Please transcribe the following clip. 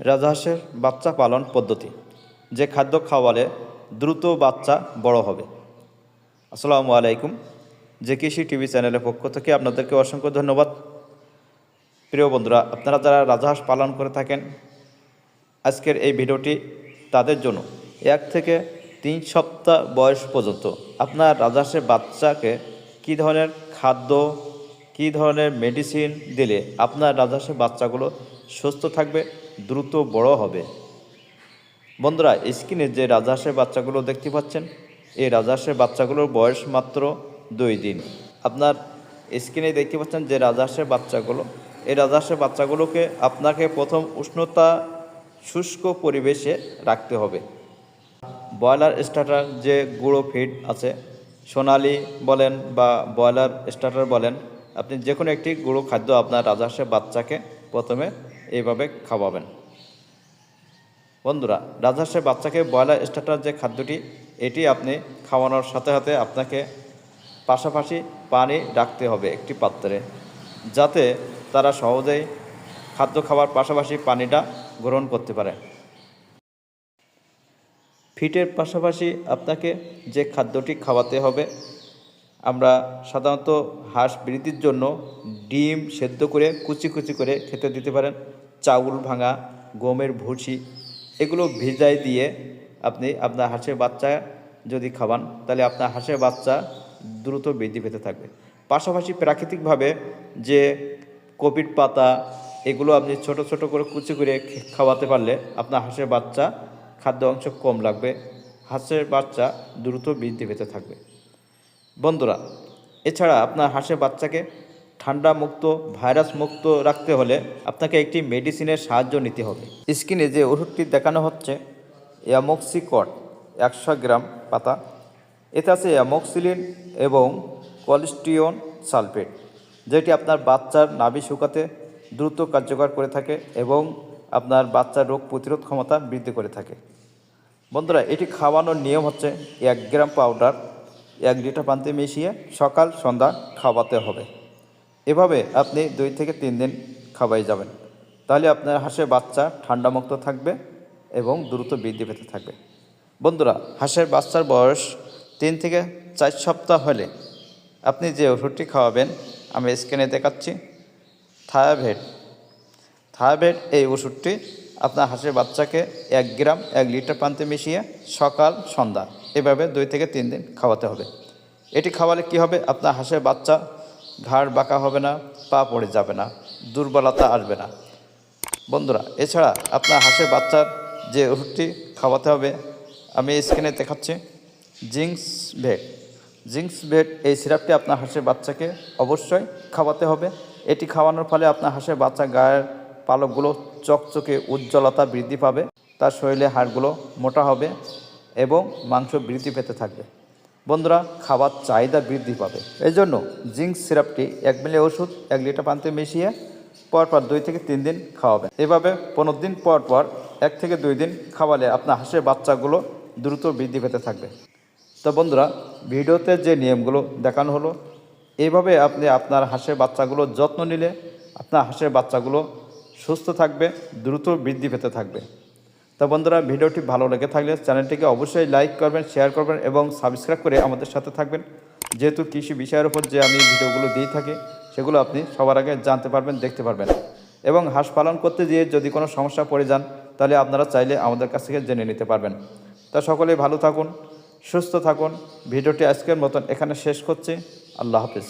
রাজহাঁসের বাচ্চা পালন পদ্ধতি, যে খাদ্য খাওয়ালে দ্রুত বাচ্চা বড় হবে। আসসালামু আলাইকুম যে কৃষি টিভি চ্যানেলের পক্ষ থেকে আপনাদেরকে অসংখ্য ধন্যবাদ। প্রিয় বন্ধুরা, আপনারা যারা রাজহাঁস পালন করে থাকেন, আজকের এই ভিডিওটি তাদের জন্য এক থেকে তিন সপ্তাহ বয়স পর্যন্ত আপনার রাজহাঁসের বাচ্চাকে কী ধরনের খাদ্য, কী ধরনের মেডিসিন দিলে আপনার রাজহাঁসের বাচ্চাগুলো সুস্থ থাকবে দ্রুত বড় হবে। বন্ধুরা, স্ক্রিনে যে রাজহাঁসের বাচ্চাগুলো দেখতে পাচ্ছেন, এই রাজহাঁসের বাচ্চাগুলোর বয়স মাত্র দুই দিন। আপনার স্ক্রিনে দেখতে পাচ্ছেন যে রাজহাঁসের বাচ্চাগুলো, এই রাজহাঁসের বাচ্চাগুলোকে আপনাকে প্রথম উষ্ণতা শুষ্ক পরিবেশে রাখতে হবে। ব্রয়লার স্টার্টার যে গুঁড়ো ফিড আছে, সোনালি বলেন বা ব্রয়লার স্টার্টার বলেন, আপনি যে কোনো একটি গুঁড়ো খাদ্য আপনার রাজহাঁসের বাচ্চাকে প্রথমে এইভাবে খাওয়াবেন। বন্ধুরা রাজহাঁসের বাচ্চাকে ব্রয়লার স্টার্টার যে খাদ্যটি, এটি আপনি খাওয়ানোর সাথে সাথে আপনাকে পাশাপাশি পানি রাখতে হবে একটি পাত্রে, যাতে তারা সহজেই খাদ্য খাওয়ার পাশাপাশি পানিটা গ্রহণ করতে পারে। ফিটের পাশাপাশি আপনাকে যে খাদ্যটি খাওয়াতে হবে আমরা সাধারণত হাঁস বৃদ্ধির জন্য ডিম সেদ্ধ করে কুচি কুচি করে খেতে দিতে পারেন। চাউল ভাঙা, গমের ভুসি এগুলো ভিজাই দিয়ে আপনি আপনার হাঁসের বাচ্চা যদি খাওয়ান, তাহলে আপনার হাঁসের বাচ্চা দ্রুত বৃদ্ধি পেতে থাকবে। পাশাপাশি প্রাকৃতিকভাবে যে কপির পাতা, এগুলো আপনি ছোট ছোট করে কুচি করে খাওয়াতে পারলে আপনার হাঁসের বাচ্চা খাদ্য অংশ কম লাগবে। হাঁসের বাচ্চা দ্রুত বৃদ্ধি পেতে থাকবে। বন্ধুরা, এছাড়া আপনার হাঁসের বাচ্চাকে ঠান্ডা মুক্ত ভাইরাস মুক্ত রাখতে হলে আপনাকে একটি মেডিসিনের সাহায্য নিতে হবে। স্ক্রিনে যে ওষুধটি দেখানো হচ্ছে অ্যামক্সিকট একশো গ্রাম পাতা। এতে আছে অ্যামক্সিলিন এবং কোলেস্টিয়ন সালফেট, যেটি আপনার বাচ্চার নাভি শুকাতে দ্রুত কার্যকর করে থাকে এবং আপনার বাচ্চার রোগ প্রতিরোধ ক্ষমতা বৃদ্ধি করে থাকে। বন্ধুরা, এটি খাওয়ানোর নিয়ম হচ্ছে এক গ্রাম পাউডার এক লিটার পানিতে মিশিয়ে সকাল, সন্ধ্যা খাওয়াতে হবে। এভাবে আপনি দুই থেকে তিন দিন খাওয়াই যাবেন। তাহলে আপনার হাঁসের বাচ্চা ঠান্ডামুক্ত থাকবে এবং দ্রুত বৃদ্ধি পেতে থাকবে। বন্ধুরা, হাঁসের বাচ্চার বয়স তিন থেকে চার সপ্তাহ হলে আপনি যে ওষুধটি খাওয়াবেন, আমি স্ক্যানে দেখাচ্ছি। থায়াভেট। থায়াবেট এই ওষুধটি আপনার হাঁসের বাচ্চাকে এক গ্রাম, এক লিটার পানিতে মিশিয়ে সকাল, সন্ধ্যা এভাবে দুই থেকে তিন দিন খাওয়াতে হবে। এটি খাওয়ালে কি হবে? আপনার হাঁসের বাচ্চা ঘাড় বাঁকা হবে না, পা পড়ে যাবে না, দুর্বলতা আসবে না। বন্ধুরা, এছাড়া আপনার হাঁসের বাচ্চার যে ওষুধটি খাওয়াতে হবে, আমি স্ক্রিনে দেখাচ্ছি। জিঙ্কস ভেট জিঙ্কস ভেট এই সিরাপটি আপনার হাঁসের বাচ্চাকে অবশ্যই খাওয়াতে হবে। এটি খাওয়ানোর ফলে আপনার হাঁসের বাচ্চা গায়ের পালকগুলো চকচকে উজ্জ্বলতা বৃদ্ধি পাবে, তার শরীরে হাড়গুলো মোটা হবে এবং মাংস বৃদ্ধি পেতে থাকবে। বন্ধুরা, খাবার চাহিদা বৃদ্ধি পাবে। এই জন্য জিঙ্ক সিরাপটি এক মিলি ওষুধ, এক লিটার পানিতে মিশিয়ে পরপর দুই থেকে তিন দিন খাওয়াবেন। এভাবে পনেরো দিন পর পর এক থেকে দুই দিন খাওয়ালে আপনার হাঁসের বাচ্চাগুলো দ্রুত বৃদ্ধি পেতে থাকবে। তো বন্ধুরা, ভিডিওতে যে নিয়মগুলো দেখানো হলো এইভাবে আপনি আপনার হাঁসের বাচ্চাগুলো যত্ন নিলে আপনার হাঁসের বাচ্চাগুলো সুস্থ থাকবে, দ্রুত বৃদ্ধি পেতে থাকবে। তো বন্ধুরা, ভিডিওটি ভালো লেগে থাকলে চ্যানেলটিকে অবশ্যই লাইক করবেন, শেয়ার করবেন এবং সাবস্ক্রাইব করে আমাদের সাথে থাকবেন। যেহেতু কৃষি বিষয়ের উপর যে আমি ভিডিওগুলো দিয়ে থাকি, সেগুলো আপনি সবার আগে জানতে পারবেন, দেখতে পারবেন। এবং হাঁস পালন করতে গিয়ে যদি কোনো সমস্যা পড়ে যান, তাহলে আপনারা চাইলে আমাদের কাছ থেকে জেনে নিতে পারবেন। তা সকলে ভালো থাকুন, সুস্থ থাকুন। ভিডিওটি আজকের মতন এখানে শেষ করছি। আল্লাহ হাফিজ।